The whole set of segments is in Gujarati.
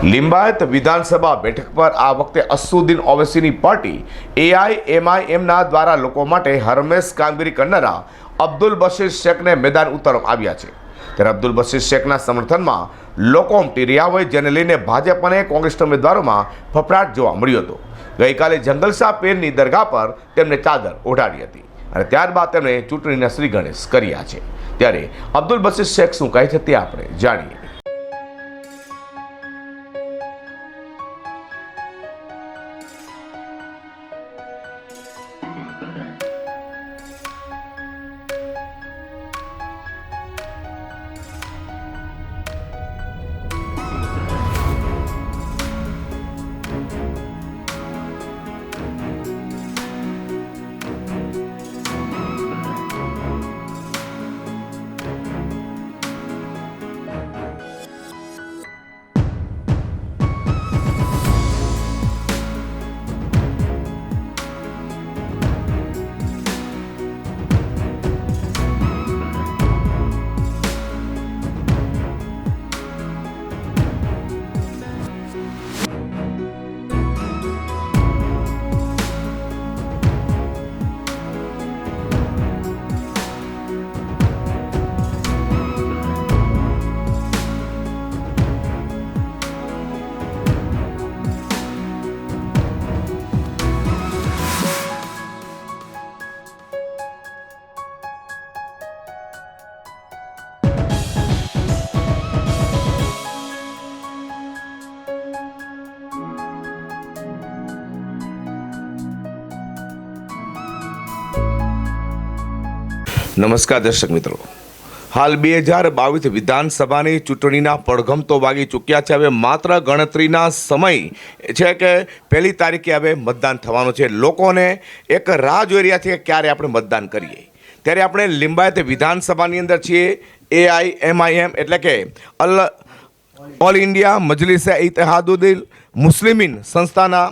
લિંબાયત વિધાનસભા બેઠક પર આ વખતે અસુદ્દીન ઓવેસીની પાર્ટી એઆઈએમઆઈએમના દ્વારા લોકો માટે હરમેશ કામગીરી કરનારા અબ્દુલ બશીર શેખને મેદાન ઉતારવામાં આવ્યા છે. ત્યારે અબ્દુલ બશીર શેખના સમર્થનમાં લોકો ઉમટી રહ્યા હોય, જેને લઈને ભાજપ અને કોંગ્રેસના ઉમેદવારોમાં ફફડાટ જોવા મળ્યો હતો. ગઈકાલે જંગલશાહ પેરની દરગાહ પર તેમને ચાદર ઓઢાડી હતી અને ત્યારબાદ તેમણે ચૂંટણીના શ્રી ગણેશ કર્યા છે. ત્યારે અબ્દુલ બશીર શેખ શું કહે છે તે આપણે જાણીએ. નમસ્કાર દર્શક મિત્રો. હાલ બે હજાર બાવીસ વિધાનસભાની ચૂંટણીના પડઘમ તો વાગી ચૂક્યા છે. હવે માત્ર ગણતરીના સમય છે કે પહેલી તારીખે હવે મતદાન થવાનું છે. લોકોને એક રાહ જોઈ રહ્યા છે કે ક્યારે આપણે મતદાન કરીએ. ત્યારે આપણે લિંબાયત વિધાનસભાની અંદર છીએ. એઆઈએમઆઈએમ એટલે કે અલ ઓલ ઇન્ડિયા મજલિસ ઇતિહાદુદ્દીન મુસ્લિમીન સંસ્થાના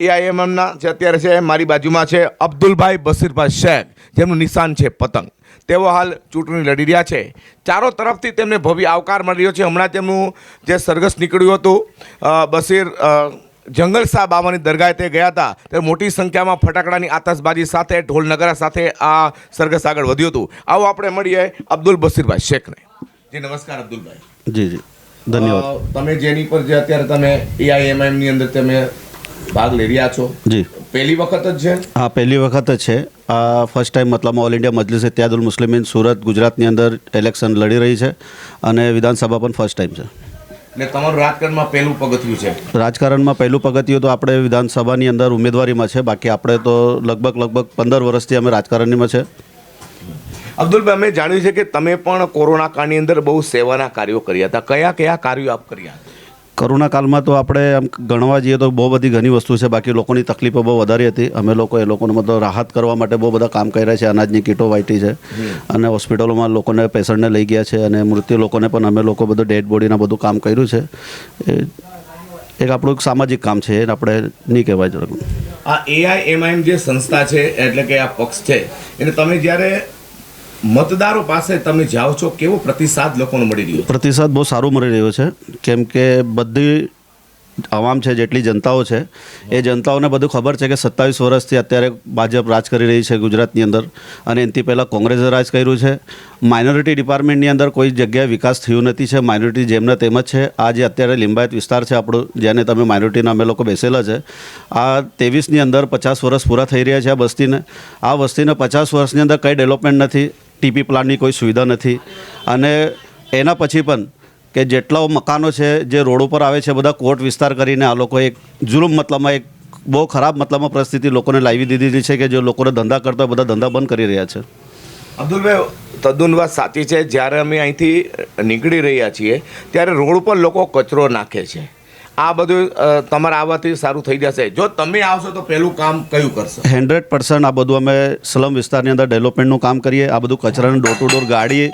એઆઈએમએમના જે અત્યારે છે મારી બાજુમાં છે અબ્દુલભાઈ બસીરભાઈ શેખ જેમનું નિશાન છે પતંગ. તેઓ હાલ ચૂંટણી લડી રહ્યા છે. ચારો તરફથી તેમને ભવ્ય આવકાર મળી રહ્યો છે. હમણાં તેમનું જે સરઘસ નીકળ્યું હતું બસીર જંગલ જંગલશાહ બાબાની દરગાહે તે ગયા હતા. ત્યારે મોટી સંખ્યામાં ફટાકડાની આતશબાજી સાથે ઢોલ નગરા સાથે આ સરઘસ આગળ વધ્યું હતું. આવો આપણે મળીએ અબ્દુલ બસીરભાઈ શેખને. જી નમસ્કાર અબ્દુલભાઈ. જી જી. ધન્યવાદ. તમે જેની પર જે અત્યારે તમે એઆઈએમએમની અંદર તમે ભાગ લઈ રહ્યા છો. જી. પહેલી વખત જ છે? હા પહેલી વખત જ છે. આ ફર્સ્ટ ટાઈમ મતલબ ઓલ ઇન્ડિયા મજલિસ ઇત્યાદુલ મુસ્લિમીન સુરત ગુજરાતની અંદર ઇલેક્શન લડી રહી છે અને વિધાનસભા પણ ફર્સ્ટ ટાઈમ છે. ને તમારું રાજકારણમાં પહેલું પગથિયું છે? રાજકારણમાં પહેલું પગથિયું તો આપણે વિધાનસભાની અંદર ઉમેદવારીમાં છે. બાકી આપણે તો લગભગ લગભગ પંદર વર્ષથી અમે રાજકારણીમાં છે. અબ્દુલભાઈ અમે જાણ્યું છે કે તમે પણ કોરોના કાળની અંદર બહુ સેવાના કાર્યો કર્યા હતા. કયા કયા કાર્યો આપ કર્યા હતા કાલમાં તો આપણે આમ ગણવા જઈએ તો બહુ બધી ઘણી વસ્તુ છે. બાકી લોકોની તકલીફો બહુ વધારે હતી. અમે લોકો એ લોકોને મતલબ રાહત કરવા માટે બહુ બધા કામ કર્યા છે. અનાજની કીટો વાંટી છે. અને હોસ્પિટલોમાં લોકોને પેશન્ટને લઈ ગયા છે અને મૃત્યુ લોકોને પણ અમે લોકો બધું ડેડ બોડીના બધું કામ કર્યું છે. એ એક આપણું એક સામાજિક કામ છે. એને આપણે નહીં કહેવાય. આ એઆઈએમઆઈએમ જે સંસ્થા છે, એટલે કે આ પક્ષ છે, એને તમે જ્યારે મતદારો પાસે તમે જાઓ છો, કેવો પ્રતિસાદ લોકોને મળી રહ્યો પ્રતિસાદ બહુ સારું મળી રહ્યો છે. કેમ કે બધી આવામ છે, જેટલી જનતાઓ છે, એ જનતાઓને બધું ખબર છે કે સત્તાવીસ વર્ષથી અત્યારે ભાજપ રાજ કરી રહી છે ગુજરાતની અંદર અને એનાથી પહેલાં કોંગ્રેસે રાજ કર્યું છે. માઇનોરિટી ડિપાર્ટમેન્ટની અંદર કોઈ જગ્યાએ વિકાસ થયું નથી છે. માઇનોરિટી જેમને તેમ જ છે, આ જે અત્યારે લિંબાયત વિસ્તાર છે આપણું, જેને તમે માઇનોરિટીના અમે લોકો બેસેલા છે, આ ત્રેવીસની અંદર પચાસ વર્ષ પૂરા થઈ રહ્યા છે આ વસ્તીને. આ વસ્તીને પચાસ વર્ષની અંદર કંઈ ડેવલપમેન્ટ નથી. ટીપી પ્લાનની કોઈ સુવિધા નથી. અને એના પછી પણ કે જેટલા મકાનો છે, જે રોડ ઉપર આવે છે, બધા કોર્ટ વિસ્તાર કરીને આ લોકો એક જુલુમ મતલબમાં એક બહુ ખરાબ મતલબમાં પરિસ્થિતિ લોકોને લાવી દીધી છે કે જે લોકોને ધંધા કરતા બધા ધંધા બંધ કરી રહ્યા છે. અબ્દુલભાઈ, તદ્દન વાત સાચી છે. જ્યારે અમે અહીંથી નીકળી રહ્યા છીએ, ત્યારે રોડ ઉપર લોકો કચરો નાખે છે. આ બધું તમારે આવવાથી સારું થઈ જશે. જો તમે આવશો તો પહેલું કામ કયું કરશો? હંડ્રેડ પર્સન્ટ આ બધું અમે સ્લમ વિસ્તારની અંદર ડેવલપમેન્ટનું કામ કરીએ. આ બધું કચરાનું ડોર ટુ ડોર ગાડી,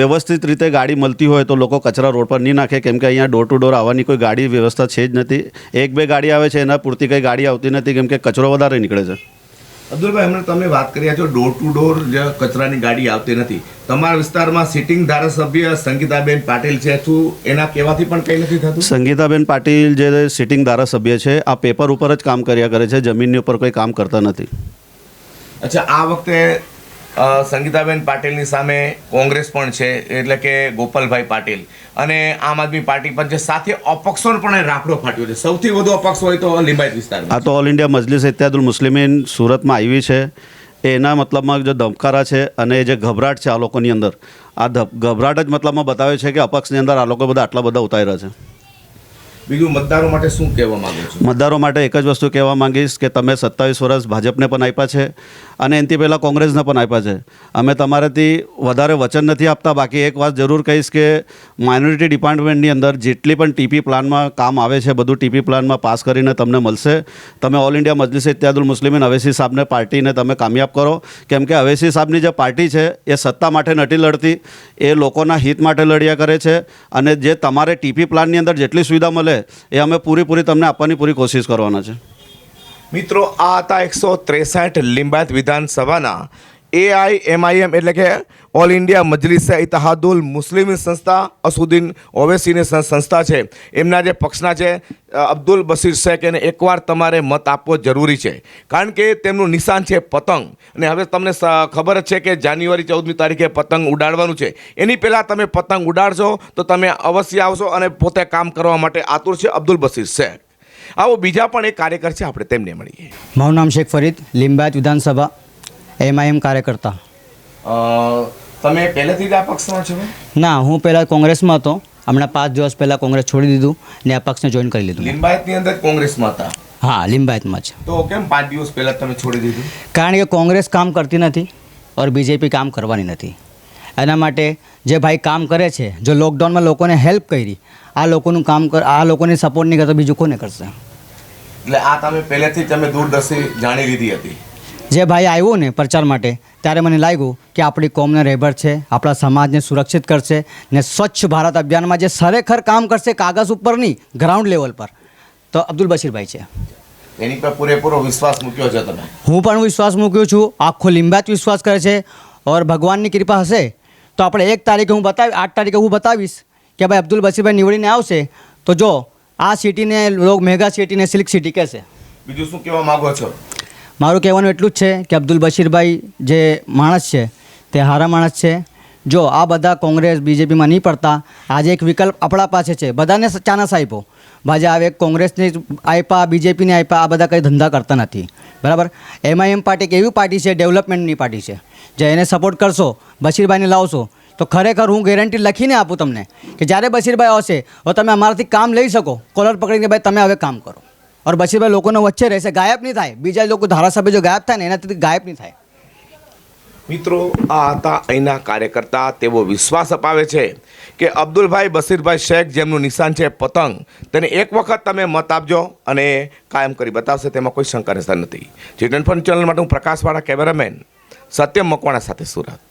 વ્યવસ્થિત રીતે ગાડી મળતી હોય તો લોકો કચરા રોડ પર નહીં નાખે. કેમ કે અહીંયા ડોર ટુ ડોર આવવાની કોઈ ગાડી વ્યવસ્થા છે જ નથી. એક બે ગાડી આવે છે, એના પૂરતી કંઈ ગાડી આવતી નથી. કેમ કે કચરો વધારે નીકળે છે. અબ્દુલભાઈ હમણાં તમે વાત કરી છો ડોર ટુ ડોર જે કચરાની ગાડી આવતી નથી. તમારા વિસ્તારમાં સિટિંગ ધારાસભ્ય સંગીતાબેન પાટીલ છે. શું એના કહેવાથી પણ કંઈ નથી થતું? સંગીતાબેન પાટીલ જે સિટિંગ ધારાસભ્ય છે આ પેપર ઉપર જ કામ કર્યા કરે છે. જમીનની ઉપર કોઈ કામ કરતા નથી. અચ્છા આ વખતે સંગીતાબેન પાટીલની સામે કોંગ્રેસ પણ છે, એટલે કે ગોપાલભાઈ પાટીલ. અને આમ આદમી પાર્ટી પણ છે સાથે અપક્ષોનો પણ રાફડો ફાટ્યો છે. સૌથી વધુ અપક્ષ હોય તો લિંબાયત આ તો ઓલ ઇન્ડિયા મજલિસ ઇત્યાદુલ મુસ્લિમીન સુરતમાં આવી છે. એના મતલબમાં જે ધબકારા છે અને જે ગભરાટ છે આ લોકોની અંદર, આ ગભરાટ જ મતલબમાં બતાવે છે કે અપક્ષની અંદર આ લોકો બધા આટલા બધા ઉતાર્યા છે. બીજું મતદારો માટે શું કહેવા માંગુ છું? મતદારો માટે એક જ વસ્તુ કહેવા માંગીશ કે તમે સત્તાવીસ વર્ષ ભાજપને પણ આપ્યા છે અને એનાથી પહેલાં કોંગ્રેસને પણ આપ્યા છે. અમે તમારાથી વધારે વચન નથી આપતા. બાકી એક વાત જરૂર કહીશ કે માઇનોરિટી ડિપાર્ટમેન્ટની અંદર જેટલી પણ ટીપી પ્લાનમાં કામ આવે છે, બધું ટીપી પ્લાનમાં પાસ કરીને તમને મળશે. તમે ઓલ ઇન્ડિયા મજલિસ ઇત્યાદુલ મુસ્લિમીન અવેસી સાહેબને પાર્ટીને તમે કામયાબ કરો. કેમ કે અવેસી સાહેબની જે પાર્ટી છે, એ સત્તા માટે નથી લડતી, એ લોકોના હિત માટે લડ્યા કરે છે અને જે તમારે ટીપી પ્લાનની અંદર જેટલી સુવિધા મળે, એ અમે પૂરીપૂરી તમને આપવાની પૂરી કોશિશ કરવાના છે. મિત્રો, આ હતા એકસો ત્રેસઠ લિંબાયત વિધાનસભાના એઆઈ એમઆઈએમ એટલે કે ઓલ ઇન્ડિયા મજલિસે ઇતહાદુલ મુસ્લિમ સંસ્થા, અસુદ્દીન ઓવેસીની સંસ્થા છે. એમના જે પક્ષના છે અબ્દુલ બસીર શેખ, એને એકવાર તમારે મત આપવો જરૂરી છે. કારણ કે તેમનું નિશાન છે પતંગ. અને હવે તમને ખબર છે કે જાન્યુઆરી ચૌદમી તારીખે પતંગ ઉડાડવાનું છે. એની પહેલાં તમે પતંગ ઉડાડશો, તો તમે અવશ્ય આવશો અને પોતે કામ કરવા માટે આતુર છે અબ્દુલ બસીર શેખ. આવો બીજા પણ એક કાર્યકર છે, આપણે તેમને મળીએ. મારું નામ શેખ ફરીદ, લિંબાયત વિધાનસભા એમઆઈએમ કાર્યકર્તા. તમે પહેલેથી જ આ પક્ષમાં છો? ના હું પહેલાં કોંગ્રેસમાં હતો. હમણાં પાંચ દિવસ પહેલાં કોંગ્રેસ છોડી દીધું ને આ પક્ષને જોઈન કરી લીધું. લિંબાયતની અંદર કોંગ્રેસમાં હતા? હા લિંબાયતમાં છે તો કેમ પાંચ દિવસ પહેલા તમે છોડી દીધું? કારણ કે કોંગ્રેસ કામ કરતી નથી ઓર બીજેપી કામ કરવાની નથી. એના માટે જે ભાઈ કામ કરે છે જો લોકડાઉનમાં લોકોને હેલ્પ કરી આ લોકોનું કામ કર આ લોકોને સપોર્ટ નહીં કરતો બીજું કોને કરશે? એટલે આ તમે પહેલેથી તમે દૂરદર્શી જાણી લીધી હતી. જે ભાઈ આવ્યો ને પ્રચાર માટે ત્યારે મને લાગ્યું કે આપણી કોમને રહેબર છે આપણા સમાજને સુરક્ષિત કરશે ને સ્વચ્છ ભારત અભિયાનમાં જે ખરેખર કામ કરશે કાગળ ઉપર નહીં ગ્રાઉન્ડ લેવલ પર. તો અબ્દુલ બશીરભાઈ છે. એની પર પૂરેપૂરો વિશ્વાસ મૂક્યો છે તમે? હું પણ વિશ્વાસ મૂક્યો છું. આખો લિંબાત વિશ્વાસ કરે છે. ઓર ભગવાનની કૃપા હશે. તો આપણે એક તારીખે હું બતાવી આઠ તારીખે હું બતાવીશ કે ભાઈ અબ્દુલ બશીરભાઈ નીવડીને આવશે. તો જો આ સિટીને લોક મેગા સિટીને સિલ્ક સિટી કહેશે. બીજું શું કહેવા માંગો છો? મારું કહેવાનું એટલું જ છે કે અબ્દુલ બશીરભાઈ જે માણસ છે, તે હારા માણસ છે. જો આ બધા કોંગ્રેસ, બીજેપીમાં નહીં પડતા, આજે એક વિકલ્પ આપણા પાસે છે. બધાને ચાનસ આપ્યો ભાજે આવે કોંગ્રેસને આપ્યા બીજેપીને આપ્યા આ બધા કંઈ ધંધા કરતા નથી. બરાબર? એમઆઈએમ પાર્ટી એક એવી પાર્ટી છે, ડેવલપમેન્ટની પાર્ટી છે, જે એને સપોર્ટ કરશો, બશીરભાઈને લાવશો, તો ખરેખર હું ગેરંટી લખીને આપું તમને કે જ્યારે બશીરભાઈ આવશે, તો તમે અમારાથી કામ લઈ શકો. કોલર પકડીને ભાઈ તમે હવે કામ કરો. ઓર બશીરભાઈ લોકોનો વચ્ચે રહેશે ગાયબ નહીં થાય બીજા લોકો ધારાસભ્ય જો ગાયબ થાય ને એનાથી ગાયબ નહીં થાય મિત્રો આ હતા અહીંના કાર્યકર્તા તેવો વિશ્વાસ અપાવે છે કે અબ્દુલભાઈ બસીરભાઈ શેખ જેમનું નિશાન છે પતંગ તેને એક વખત તમે મત આપજો અને કાયમ કરી બતાવશે તેમાં કોઈ શંકા રહેતા નથી। ચિટન ફંડ ચેનલ માટે હું પ્રકાશવાળા કેમેરામેન, સત્યમ મકવાણા સાથે સુરત.